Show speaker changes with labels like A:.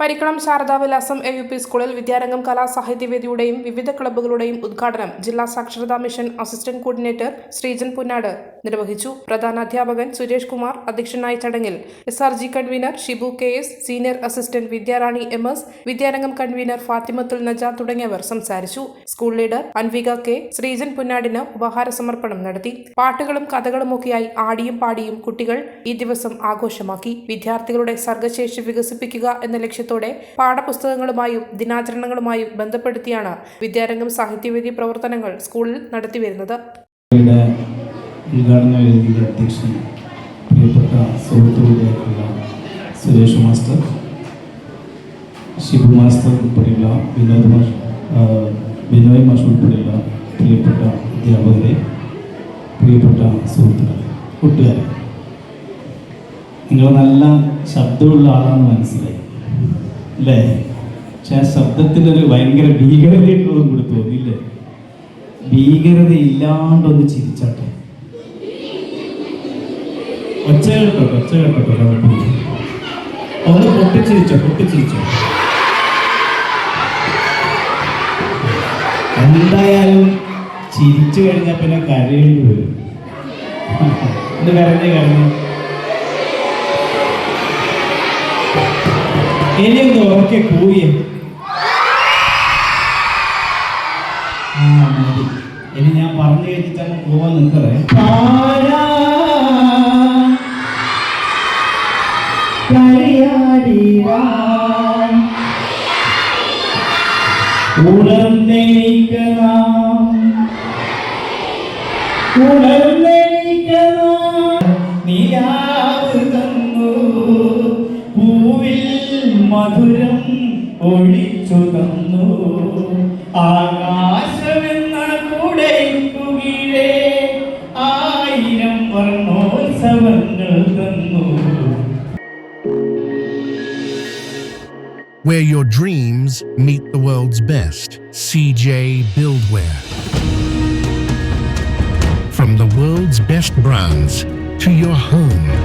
A: പരിക്കണം Sharadavilasam A U P സ്കൂളിൽ വിദ്യാരംഗം കലാസാഹിത്യവേദിയുടെയും വിവിധ ക്ലബ്ബുകളുടെയും ഉദ്ഘാടനം ജില്ലാ സാക്ഷരതാ mission assistant coordinator Sreejan Punnad നിർവഹിച്ചു. പ്രധാന അധ്യാപകൻ സുരേഷ് കുമാർ അധ്യക്ഷനായ ചടങ്ങിൽ S R G convener Shibu K S senior assistant Vidyarani M S Vidyarangam convener Fathimathul Naja തുടങ്ങിയവർ സംസാരിച്ചു. School leader Anvika K Sreejan പുന്നാടിന് ഉപഹാര സമർപ്പണം നടത്തി. പാട്ടുകളും കഥകളുമൊക്കെയായി ആടിയും പാടിയും കുട്ടികൾ ഈ ദിവസം ആഘോഷമാക്കി. വിദ്യാർത്ഥികളുടെ സർഗശേഷി വികസിപ്പിക്കുക എന്ന ലക്ഷ്യത്തോടെ പാഠപുസ്തകങ്ങളുമായും ദിനാചരണങ്ങളുമായും ബന്ധപ്പെടുത്തിയാണ് വിദ്യാരംഗം സാഹിത്യവേദി പ്രവർത്തനങ്ങൾ സ്കൂളിൽ നടത്തിവരുന്നത്.
B: ഉദ്ഘാടന വേദിയിലെ അധ്യക്ഷൻ പ്രിയപ്പെട്ട സുഹൃത്തുക്കളായിട്ടുള്ള സുരേഷ് മാസ്റ്റർ ഷിബു മാസ്റ്റർ ഉൾപ്പെടെയുള്ള വിനോദ് മാഷ് വിനോയ് മാഷ് ഉൾപ്പെടെയുള്ള പ്രിയപ്പെട്ട അധ്യാപകരെ പ്രിയപ്പെട്ട സുഹൃത്തുക്കളെ കൂട്ടുകാരെ. നിങ്ങൾ നല്ല ശബ്ദമുള്ള ആളാണെന്ന് മനസ്സിലായി. അല്ലേ? പക്ഷെ ആ ശബ്ദത്തിനൊരു ഭയങ്കര ഭീകരതയുള്ളതും കൂടി തോന്നിയില്ലേ? ഭീകരത ഇല്ലാണ്ടൊന്ന് ചിരിച്ചാട്ടെ. ഒച്ച കേട്ടോ ഒച്ച കേട്ടോ. ഒന്ന് പൊട്ടിച്ചിരിച്ചോ പൊട്ടിച്ചിരിച്ചോ. എന്തായാലും ചിരിച്ചു കഴിഞ്ഞാൽ പിന്നെ കരയേണ്ടി വരും. ഇത് കരഞ്ഞ് കരഞ്ഞ്. ഇനി ഒന്ന് ആ ഇനി ഞാൻ പറഞ്ഞു കഴിഞ്ഞിട്ടാണ് പോവാൻ നിൽക്കറേ ഉണർന്നെണീക്കണം. ഉണർന്നെണീക്കണം. നിലാവ് മധുരം ഒഴിച്ചു തന്നു ആകാശമെന്ന കൂടെ ആയിരം വർണ്ണോത്സവങ്ങൾ തന്നു
C: where your dreams meet the world's best. CJ Buildwear. From the world's best brands to your home.